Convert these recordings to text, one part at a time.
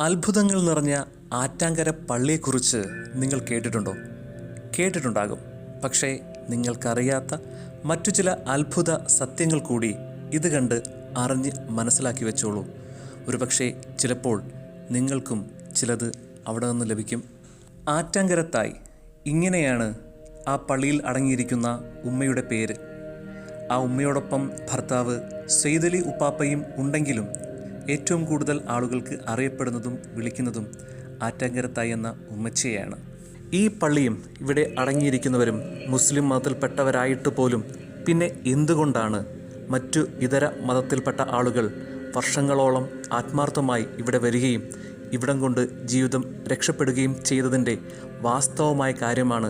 അത്ഭുതങ്ങൾ നിറഞ്ഞ ആറ്റാങ്കര പള്ളിയെക്കുറിച്ച് നിങ്ങൾ കേട്ടിട്ടുണ്ടോ? കേട്ടിട്ടുണ്ടാകും. പക്ഷേ നിങ്ങൾക്കറിയാത്ത മറ്റു ചില അത്ഭുത സത്യങ്ങൾ കൂടി ഇത് കണ്ട് അറിഞ്ഞ് മനസ്സിലാക്കി വെച്ചോളൂ. ഒരുപക്ഷെ ചിലപ്പോൾ നിങ്ങൾക്കും ചിലത് അവിടെ നിന്ന് ലഭിക്കും. ആറ്റാങ്കരത്തായി ഇങ്ങനെയാണ് ആ പള്ളിയിൽ അടങ്ങിയിരിക്കുന്ന ഉമ്മയുടെ പേര്. ആ ഉമ്മയോടൊപ്പം ഭർത്താവ് സെയ്തലി ഉപ്പാപ്പയും ഉണ്ടെങ്കിലും ഏറ്റവും കൂടുതൽ ആളുകൾക്ക് അറിയപ്പെടുന്നതും വിളിക്കുന്നതും ആറ്റാങ്കരത്തായി എന്ന ഉമ്മച്ചയാണ്. ഈ പള്ളിയും ഇവിടെ അടങ്ങിയിരിക്കുന്നവരും മുസ്ലിം മതത്തിൽപ്പെട്ടവരായിട്ട് പോലും പിന്നെ എന്തുകൊണ്ടാണ് മറ്റു ഇതര മതത്തിൽപ്പെട്ട ആളുകൾ വർഷങ്ങളോളം ആത്മാർത്ഥമായി ഇവിടെ വരികയും ഇവിടം കൊണ്ട് ജീവിതം രക്ഷപ്പെടുകയും ചെയ്തതിന്റെ വാസ്തവമായ കാര്യമാണ്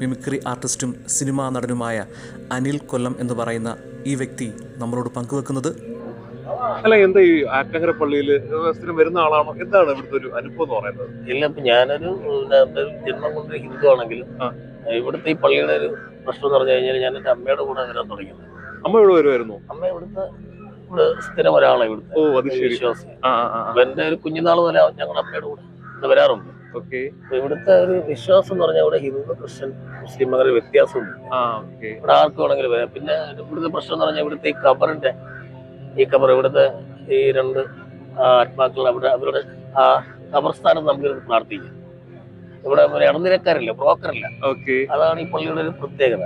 മിമിക്രി ആർട്ടിസ്റ്റും സിനിമാ നടനുമായ അനിൽ കൊല്ലം എന്ന് പറയുന്ന ഈ വ്യക്തി നമ്മളോട് പങ്കുവെക്കുന്നത്? അല്ല എന്താ ഈ ആറ്റങ്കര പള്ളിയിൽ സ്ഥിരം വരുന്ന ആളാണോ? എന്താണ് ഇവിടുത്തെ ഒരു അനുഭവം എന്ന് പറയുന്നത്? ഇല്ല ഇപ്പൊ ഞാനൊരു ജന്മം കൊണ്ട് ഹിന്ദു ആണെങ്കിലും. ഇവിടുത്തെ ഈ പള്ളിയുടെ ഒരു പ്രശ്നം എന്ന് പറഞ്ഞു കഴിഞ്ഞാൽ ഞാൻ എന്റെ അമ്മയുടെ കൂടെ വരാൻ തുടങ്ങിയത്. അമ്മ ഇവിടെ വരുമായിരുന്നു? അമ്മ ഇവിടുത്തെ ഇവിടെ സ്ഥിരം ഒരാളാണ് ഇവിടുത്തെ. ഓ അത് വിശ്വാസം. എന്റെ ഒരു കുഞ്ഞുനാൾ വരെ ഞങ്ങളുടെ അമ്മയുടെ കൂടെ ഇവിടെ വരാറുണ്ട്. ഇവിടുത്തെ ഒരു വിശ്വാസം എന്ന് പറഞ്ഞാൽ ഇവിടെ ഹിന്ദു ക്രിസ്ത്യൻ മുസ്ലിം അങ്ങനെ വ്യത്യാസമുണ്ട്. ഇവിടെ ആർക്കും വേണമെങ്കിലും വരാം. പിന്നെ ഇവിടുത്തെ പ്രശ്നം എന്ന് പറഞ്ഞാൽ ഇവിടുത്തെ ഈ ഖബറിന്റെ ഈ കബർ ഇവിടുത്തെ ഈ രണ്ട് ആത്മാക്കൾ അവിടെ അവരുടെ ആ കബർസ്ഥാനം നമുക്ക് പ്രാർത്ഥിക്കാം. ഇവിടെ ഒരു ബ്രോക്കറല്ല? അതാണ് ഈ പള്ളിയുടെ ഒരു പ്രത്യേകത.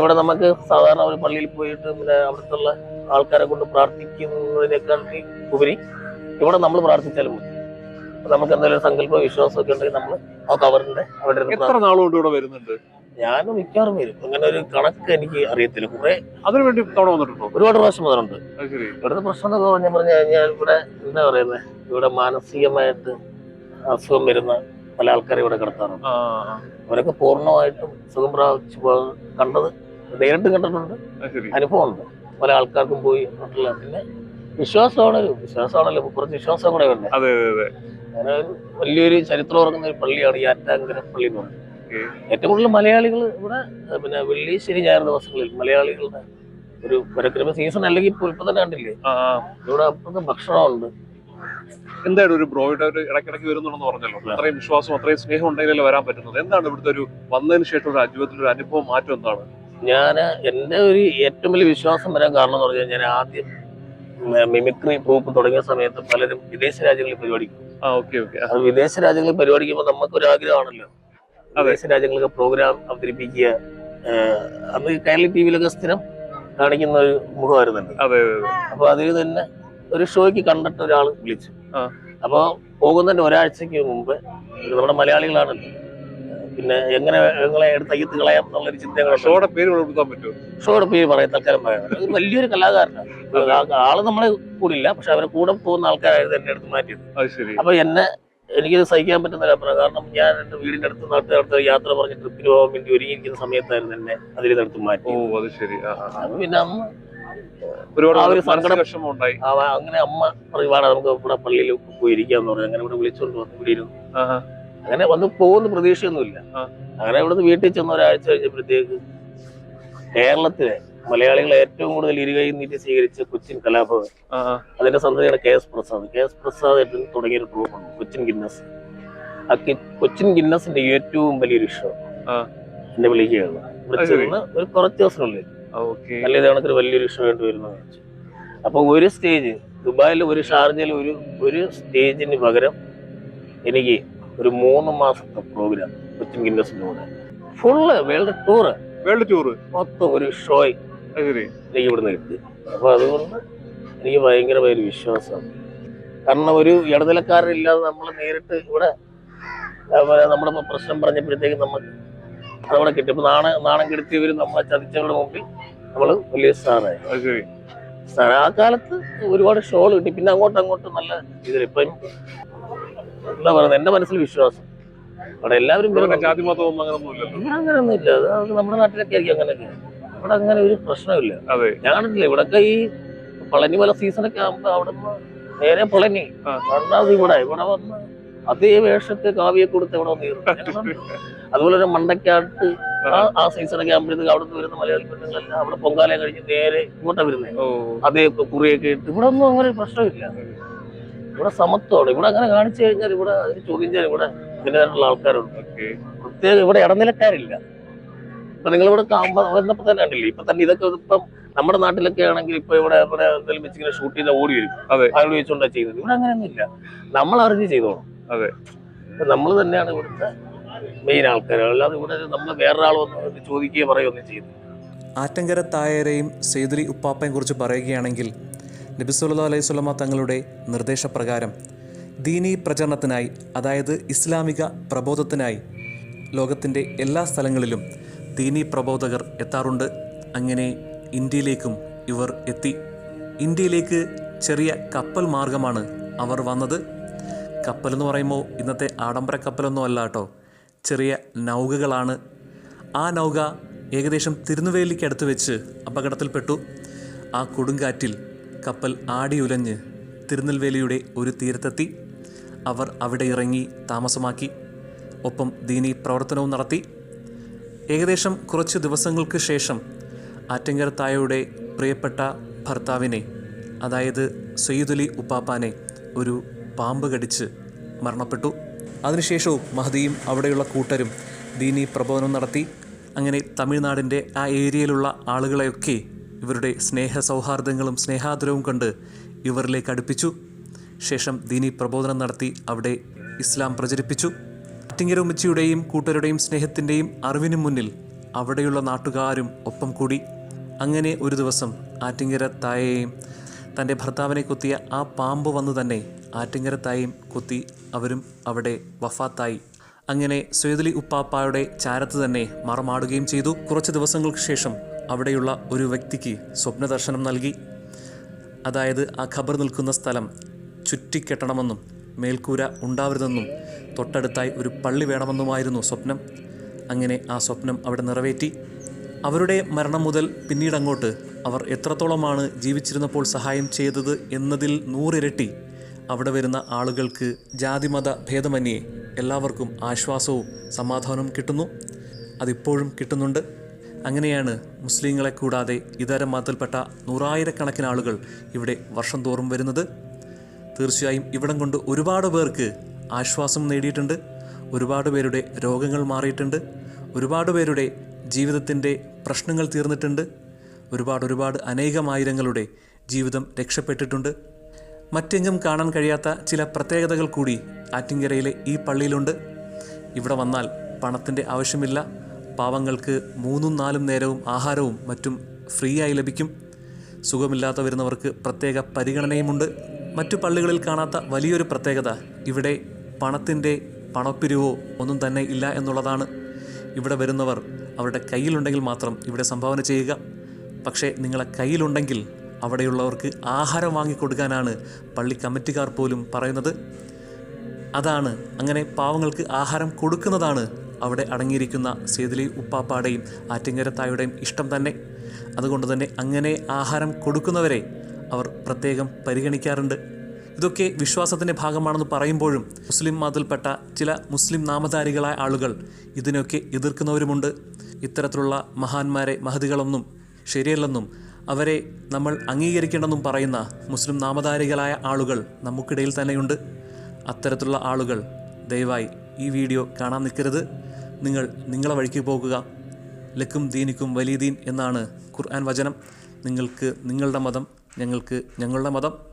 ഇവിടെ നമുക്ക് സാധാരണ ഒരു പള്ളിയിൽ പോയിട്ട് പിന്നെ അവിടുത്തെ ആൾക്കാരെ കൊണ്ട് പ്രാർത്ഥിക്കുന്നതിനേക്കാൾ ഉപരി ഇവിടെ നമ്മൾ പ്രാർത്ഥിച്ചാലും മതി. നമുക്ക് എന്തെങ്കിലും സങ്കല്പ വിശ്വാസമൊക്കെ ഉണ്ടെങ്കിൽ നമ്മൾ ആ കവറിന്റെ അവിടെ എത്ര നാളുകൊണ്ട് ഇവിടെ വരുന്നുണ്ട്? ഞാൻ മിക്കവാറും വരും. അങ്ങനെ ഒരു കണക്ക് എനിക്ക് അറിയത്തില്ല. കുറെ അതിനു വേണ്ടി തവണ വന്നിട്ടുണ്ടോ? ഒരുപാട് പ്രാവശ്യം വന്നിട്ടുണ്ട്. ഇവിടുത്തെ പ്രശ്നം എന്നൊക്കെ പറഞ്ഞു പറഞ്ഞു കഴിഞ്ഞാൽ ഇവിടെ എന്താ പറയുന്നത് ഇവിടെ മാനസികമായിട്ട് അസുഖം വരുന്ന പല ആൾക്കാരെ ഇവിടെ കിടത്താറുണ്ട്. അവരൊക്കെ പൂർണമായിട്ടും സുഖം പ്രാപിച്ചു കണ്ടത് നേരിട്ട് കണ്ടിട്ടുണ്ട്. അനുഭവമുണ്ട്. പല ആൾക്കാർക്കും പോയി കണ്ടില്ല പിന്നെ വിശ്വാസമാണ് വിശ്വാസമാണല്ലോ. കുറച്ച് വിശ്വാസം കൂടെ അതെ അങ്ങനെ വലിയൊരു ചരിത്രം ഉറങ്ങുന്ന ഒരു പള്ളിയാണ് ഈ ആറ്റാങ്കര പള്ളി എന്ന് പറയുന്നത്. ഏറ്റവും കൂടുതൽ മലയാളികൾ ഇവിടെ പിന്നെ വെള്ളി ശനി ഞായർ ദിവസങ്ങളിൽ മലയാളികളുടെ ഒരു പരക്രമ സീസൺ അല്ലെങ്കിൽ ഇപ്പൊ തന്നെ കണ്ടില്ലേ. ഇവിടെ അപ്പുറത്ത് ഭക്ഷണമുണ്ട്. എന്തായാലും ഒരു ബ്രോയുടെ ഒരു ഇടയ്ക്കിടയ്ക്ക് വരുന്നുണ്ടെന്ന് പറഞ്ഞല്ലോ. അത്രയും വിശ്വാസം അത്രയും സ്നേഹം ഉണ്ടെങ്കിലല്ലേ വരാൻ പറ്റുന്നത്. എന്താണ് ഇവിടുത്തെ ഒരു വന്നതിന് ശേഷം ഒരു ജീവിതത്തിൽ ഒരു അനുഭവം മാറ്റം എന്താണ്? ഞാൻ എന്റെ ഒരു ഏറ്റവും വലിയ വിശ്വാസം വരാൻ കാരണം എന്ന് പറഞ്ഞാൽ ഞാൻ ആദ്യം മിമിക്രി പോപ്പ് തുടങ്ങിയ സമയത്ത് പലരും വിദേശ രാജ്യങ്ങളിൽ പരിപാടിക്കും. വിദേശ രാജ്യങ്ങളിൽ പരിപാടിക്കുമ്പോൾ നമുക്കൊരു ആഗ്രഹമാണല്ലോ അതെ. വിദേശ രാജ്യങ്ങളിലൊക്കെ പ്രോഗ്രാം അവതരിപ്പിക്കുക അന്ന് കേരള ടി വിയിലൊക്കെ സ്ഥിരം കാണിക്കുന്ന ഒരു മുഖമായിരുന്നുണ്ട് അപ്പൊ അതിൽ തന്നെ ഒരു ഷോയ്ക്ക് കണ്ടിട്ട് ഒരാൾ വിളിച്ചു. അപ്പോൾ അപ്പൊ പോകുന്നതിന്റെ ഒരാഴ്ചക്ക് മുമ്പ് നമ്മുടെ മലയാളികളാണ്. പിന്നെ എങ്ങനെ ഞങ്ങളെ എടുത്ത് അയ്യത്ത് കളയാം എന്നുള്ളൊരു ചിന്തകളൊക്കെ ഷോയുടെ പേര് കൊടുക്കാൻ പറ്റുമോ? ഷോയുടെ പേര് പറയാം തൽക്കാലം പറയാം. വലിയൊരു കലാകാരനാണ്. ആൾ നമ്മളെ കൂടില്ല പക്ഷെ അവരെ കൂടെ പോകുന്ന ആൾക്കാരായിരുന്നു എന്റെ അടുത്ത് മാറ്റിയത് അപ്പൊ എന്നെ എനിക്കിത് സഹിക്കാൻ പറ്റുന്ന ഒരു കാരണം ഞാൻ എന്റെ വീടിന്റെ അടുത്ത് നാട്ടിൽ അടുത്ത് യാത്ര പറഞ്ഞ് ട്രിപ്പിന് പോകാൻ വേണ്ടി ഒരുങ്ങിയിരിക്കുന്ന സമയത്തായിരുന്നു എന്നെ അതിൽ മാറ്റി. ഓ മാറ്റി അത് ശരി. പിന്നെ അമ്മ ഒരുപാട് സങ്കടം- അങ്ങനെ അമ്മ പറയുവാണ് നമുക്ക് ഇവിടെ പള്ളിയിൽ പോയിരിക്കാന്ന് പറഞ്ഞു. അങ്ങനെ ഇവിടെ വിളിച്ചോണ്ട് വന്ന് ഇവിടെ ഇരുന്നു. അങ്ങനെ വന്ന് പോകുന്ന പ്രതീക്ഷയൊന്നുമില്ല. അങ്ങനെ ഇവിടുന്ന് വീട്ടിൽ ചെന്ന ഒരാഴ്ച കഴിഞ്ഞപ്പോഴത്തേക്ക് കേരളത്തിലെ മലയാളികളെ ഏറ്റവും കൂടുതൽ ഇരുകൈ നീട്ടി സ്വീകരിച്ച കൊച്ചിൻ കലാഭവൻ. അതിന്റെ സന്തതിയാണ് K S Prasad. K S Prasad തുടങ്ങിയ ഒരു ട്രൂപ്പുണ്ട് കൊച്ചിൻ ഗിന്നസ്. ആ കൊച്ചിൻ ഗിന്നസിന്റെ ഏറ്റവും വലിയൊരു ഇഷ്ടം. എന്നെ വിളിക്കുകയാണ്. ചെന്ന് ഒരു കുറച്ച് ഓക്കെ. നല്ല ഇത് കണക്കൊരു വലിയൊരു ഷോ ആയിട്ട് വരുന്ന അപ്പൊ ഒരു സ്റ്റേജ് ദുബായിൽ ഒരു ഷാർജയിൽ ഒരു ഒരു സ്റ്റേജിന് പകരം എനിക്ക് ഒരു മൂന്ന് മാസത്തെ പ്രോഗ്രാം കൊച്ചിൻ ഗിന്നസിന്റെ കൂടെ. Full world tour world tour മൊത്തം ഒരു ഷോയ് എനിക്ക് ഇവിടുന്ന് കിട്ടി അപ്പൊ അതുകൊണ്ട് എനിക്ക് ഭയങ്കരമായ ഒരു വിശ്വാസമാണ്. കാരണം ഒരു ഇടനിലക്കാരില്ലാതെ നമ്മൾ നേരിട്ട് ഇവിടെ നമ്മുടെ പ്രശ്നം പറഞ്ഞപ്പോഴത്തേക്ക് നമ്മൾ അതവിടെ കിട്ടി. ഇപ്പൊ നാണ നാണം കെടുത്തിയവർ നമ്മളെ ചതിച്ചവരുടെ മുമ്പിൽ നമ്മൾ വലിയ സ്ഥാനമായി സ്ഥാനം ആ കാലത്ത് ഒരുപാട് ഷോൾ കിട്ടി. പിന്നെ അങ്ങോട്ടും അങ്ങോട്ടും നല്ല ഇതിൽ ഇപ്പം എന്താ പറയുന്നത്? എന്റെ മനസ്സിൽ വിശ്വാസം. അവിടെ എല്ലാവരും അങ്ങനെ അത് അത് നമ്മുടെ നാട്ടിലൊക്കെ ആയിരിക്കും അങ്ങനെയൊക്കെ. ഇവിടെ അങ്ങനെ ഒരു പ്രശ്നമില്ല. ഞാൻ ഇവിടൊക്കെ ഈ പളനി മല സീസണൊക്കെ ആകുമ്പോ അവിടെ നേരെ പളനി. രണ്ടാമത് ഇവിടെ ഇവിടെ വന്ന് അതേ വേഷത്തെ കാവ്യെ കൊടുത്ത് ഇവിടെ വന്ന്. അതുപോലെ തന്നെ മണ്ടക്കാട്ട് ആ സീസണൊക്കെ ആകുമ്പോഴത്തേക്ക് അവിടെ നിന്ന് വരുന്ന മലയാളി പെണ്ണുങ്ങളെല്ലാം അവിടെ പൊങ്കാലം കഴിഞ്ഞ് നേരെ ഇങ്ങോട്ടാ വരുന്നത് അതേ കുറിയൊക്കെ ഇട്ട് ഇവിടെ ഒന്നും അങ്ങനെ പ്രശ്നമില്ല. ഇവിടെ സമത്വമാണ്. ഇവിടെ അങ്ങനെ കാണിച്ചു കഴിഞ്ഞാൽ ഇവിടെ ചോദ്യം ചെയ്യാൻ ഇവിടെ ഇതിനായിട്ടുള്ള ആൾക്കാരുണ്ട്. പ്രത്യേകം ഇവിടെ ഇടനിലക്കാരില്ല. ഇപ്പൊ നിങ്ങൾ ഇവിടെ വന്നപ്പോ തന്നെ കണ്ടില്ലേ? ഇപ്പൊ തന്നെ ഇതൊക്കെ ഇപ്പം നമ്മുടെ നാട്ടിലൊക്കെ ആണെങ്കിൽ ഇപ്പൊ ഇവിടെ ഇവിടെ എന്തെങ്കിലും വെച്ചിങ്ങനെ ഷൂട്ട് ചെയ്ത ഓടി വരും. അതെ. അയാൾ ചോദിച്ചോണ്ടാ ചെയ്യുന്നത്. ഇവിടെ അങ്ങനെയൊന്നും ഇല്ല. നമ്മൾ അറിഞ്ഞ് ചെയ്തോളും. അതെ. നമ്മൾ തന്നെയാണ് ഇവിടുത്തെ മെയിൻ ആൾക്കാർ അല്ലാതെ ഇവിടെ നമ്മൾ വേറൊരാൾ വന്ന് ചോദിക്കുകയോ പറയുകയൊന്നും ചെയ്യുന്നു ആറ്റങ്കര തായരെയും സെയ്ദലി ഉപ്പാപ്പയും കുറിച്ച് പറയുകയാണെങ്കിൽ നബി സല്ലല്ലാഹു അലൈഹി സ്വലമ തങ്ങളുടെ നിർദ്ദേശപ്രകാരം ദീനീ പ്രചരണത്തിനായി അതായത് ഇസ്ലാമിക പ്രബോധത്തിനായി ലോകത്തിന്റെ എല്ലാ സ്ഥലങ്ങളിലും ദീനീ പ്രബോധകർ എത്താറുണ്ട്. അങ്ങനെ ഇന്ത്യയിലേക്കും ഇവർ എത്തി. ഇന്ത്യയിലേക്ക് ചെറിയ കപ്പൽ മാർഗമാണ് അവർ വന്നത്. കപ്പൽ എന്ന് പറയുമ്പോൾ ഇന്നത്തെ ആഡംബര കപ്പലൊന്നും അല്ല കേട്ടോ. ചെറിയ നൗകകളാണ്. ആ നൗക ഏകദേശം തിരുനെവേലിക്കടുത്ത് വെച്ച് അപകടത്തിൽപ്പെട്ടു. ആ കൊടുങ്കാറ്റിൽ കപ്പൽ ആടിയുലഞ്ഞ് തിരുനെൽവേലിയുടെ ഒരു തീരത്തെത്തി. അവർ അവിടെ ഇറങ്ങി താമസമാക്കി. ഒപ്പം ദീനി പ്രവർത്തനവും നടത്തി. ഏകദേശം കുറച്ച് ദിവസങ്ങൾക്ക് ശേഷം ആറ്റങ്കര തായയുടെ പ്രിയപ്പെട്ട ഭർത്താവിനെ അതായത് സയ്യിദുലി ഉപ്പാപ്പാനെ ഒരു പാമ്പ് കടിച്ച് മരണപ്പെട്ടു. അതിനുശേഷവും മഹദിയും അവിടെയുള്ള കൂട്ടരും ദീനി പ്രബോധനം നടത്തി. അങ്ങനെ തമിഴ്നാടിന്റെ ആ ഏരിയയിലുള്ള ആളുകളെയൊക്കെ ഇവരുടെ സ്നേഹ സൗഹാർദ്ദങ്ങളും സ്നേഹാദരവും കണ്ട് ഇവരിലേക്ക് അടുപ്പിച്ചു. ശേഷം ദീനി പ്രബോധനം നടത്തി അവിടെ ഇസ്ലാം പ്രചരിപ്പിച്ചു. ആറ്റിങ്ങര ഉമ്മച്ചിയുടെയും കൂട്ടരുടെയും സ്നേഹത്തിന്റെയും അറിവിനു മുന്നിൽ അവിടെയുള്ള നാട്ടുകാരും ഒപ്പം കൂടി അങ്ങനെ ഒരു ദിവസം ആറ്റിങ്ങര തായയെയും തന്റെ ഭർത്താവിനെ കൊത്തിയ ആ പാമ്പ് വന്ന് തന്നെ ആറ്റിങ്ങര തായയും കൊത്തി അവരും അവിടെ വഫാത്തായി. അങ്ങനെ സൊയ്ദലി ഉപ്പാപ്പായുടെ ചാരത്ത് തന്നെ മറമാടുകയും ചെയ്തു. കുറച്ച് ദിവസങ്ങൾക്ക് ശേഷം അവിടെയുള്ള ഒരു വ്യക്തിക്ക് സ്വപ്നദർശനം നൽകി. അതായത് ആ ഖബർ നിൽക്കുന്ന സ്ഥലം ചുറ്റിക്കെട്ടണമെന്നും മേൽക്കൂര ഉണ്ടാവരുതെന്നും തൊട്ടടുത്തായി ഒരു പള്ളി വേണമെന്നുമായിരുന്നു സ്വപ്നം. അങ്ങനെ ആ സ്വപ്നം അവിടെ നിറവേറ്റി. അവരുടെ മരണം മുതൽ പിന്നീട് അങ്ങോട്ട് അവർ എത്രത്തോളമാണ് ജീവിച്ചിരുന്നപ്പോൾ സഹായം ചെയ്തത് എന്നതിൽ നൂറിരട്ടി അവിടെ വരുന്ന ആളുകൾക്ക് ജാതിമത ഭേദമന്യേ എല്ലാവർക്കും ആശ്വാസവും സമാധാനവും കിട്ടുന്നു. അതിപ്പോഴും കിട്ടുന്നുണ്ട്. അങ്ങനെയാണ് മുസ്ലിങ്ങളെ കൂടാതെ ഇതര മതത്തിൽപ്പെട്ട നൂറായിരക്കണക്കിന് ആളുകൾ ഇവിടെ വർഷം തോറും വരുന്നത്. തീർച്ചയായും ഇവിടം കൊണ്ട് ഒരുപാട് പേർക്ക് ആശ്വാസം നേടിയിട്ടുണ്ട്. ഒരുപാട് പേരുടെ രോഗങ്ങൾ മാറിയിട്ടുണ്ട്. ഒരുപാട് പേരുടെ ജീവിതത്തിന്റെ പ്രശ്നങ്ങൾ തീർന്നിട്ടുണ്ട്. ഒരുപാട് ഒരുപാട് അനേകമായിരങ്ങളുടെ ജീവിതം രക്ഷപ്പെട്ടിട്ടുണ്ട്. മറ്റെങ്ങും കാണാൻ കഴിയാത്ത ചില പ്രത്യേകതകൾ കൂടി ആറ്റിങ്കരയിലെ ഈ പള്ളിയിലുണ്ട്. ഇവിടെ വന്നാൽ പണത്തിന്റെ ആവശ്യമില്ല. പാവങ്ങൾക്ക് മൂന്നും നാലും നേരവും ആഹാരവും മറ്റും ഫ്രീ ആയി ലഭിക്കും. സുഖമില്ലാത്ത വരുന്നവർക്ക് പ്രത്യേക പരിഗണനയുമുണ്ട്. മറ്റു പള്ളികളിൽ കാണാത്ത വലിയൊരു പ്രത്യേകത ഇവിടെ പണത്തിന്റെ പണപ്പിരിവോ ഒന്നും തന്നെ ഇല്ല എന്നുള്ളതാണ്. ഇവിടെ വരുന്നവർ അവരുടെ കയ്യിലുണ്ടെങ്കിൽ മാത്രം ഇവിടെ സംഭാവന ചെയ്യുക. പക്ഷേ നിങ്ങളെ കയ്യിലുണ്ടെങ്കിൽ അവിടെയുള്ളവർക്ക് ആഹാരം വാങ്ങിക്കൊടുക്കാനാണ് പള്ളി കമ്മിറ്റിക്കാർ പോലും പറയുന്നത്. അതാണ് അങ്ങനെ പാവങ്ങൾക്ക് ആഹാരം കൊടുക്കുന്നതാണ് അവിടെ അടങ്ങിയിരിക്കുന്ന സേതിലി ഉപ്പാപ്പാടെയും ആറ്റിങ്ങരത്തായുടെയും ഇഷ്ടം തന്നെ. അതുകൊണ്ട് തന്നെ അങ്ങനെ ആഹാരം കൊടുക്കുന്നവരെ അവർ പ്രത്യേകം പരിഗണിക്കാറുണ്ട്. ഇതൊക്കെ വിശ്വാസത്തിന്റെ ഭാഗമാണെന്ന് പറയുമ്പോഴും മുസ്ലിം മതത്തിൽപ്പെട്ട ചില മുസ്ലിം നാമധാരികളായ ആളുകൾ ഇതിനൊക്കെ എതിർക്കുന്നവരുമുണ്ട്. ഇത്തരത്തിലുള്ള മഹാന്മാരെ മഹതികളൊന്നും ശരിയല്ലെന്നും അവരെ നമ്മൾ അംഗീകരിക്കേണ്ടെന്നും പറയുന്ന മുസ്ലിം നാമധാരികളായ ആളുകൾ നമുക്കിടയിൽ തന്നെയുണ്ട്. അത്തരത്തിലുള്ള ആളുകൾ ദയവായി ഈ വീഡിയോ കാണാൻ നിൽക്കരുത്. നിങ്ങൾ നിങ്ങളെ വഴിക്ക് പോകുക. ലക്കും ദീനിക്കും വലിയ ദീൻ എന്നാണ് ഖുർആൻ വചനം. നിങ്ങൾക്ക് നിങ്ങളുടെ മതം ഞങ്ങൾക്ക് ഞങ്ങളുടെ മതം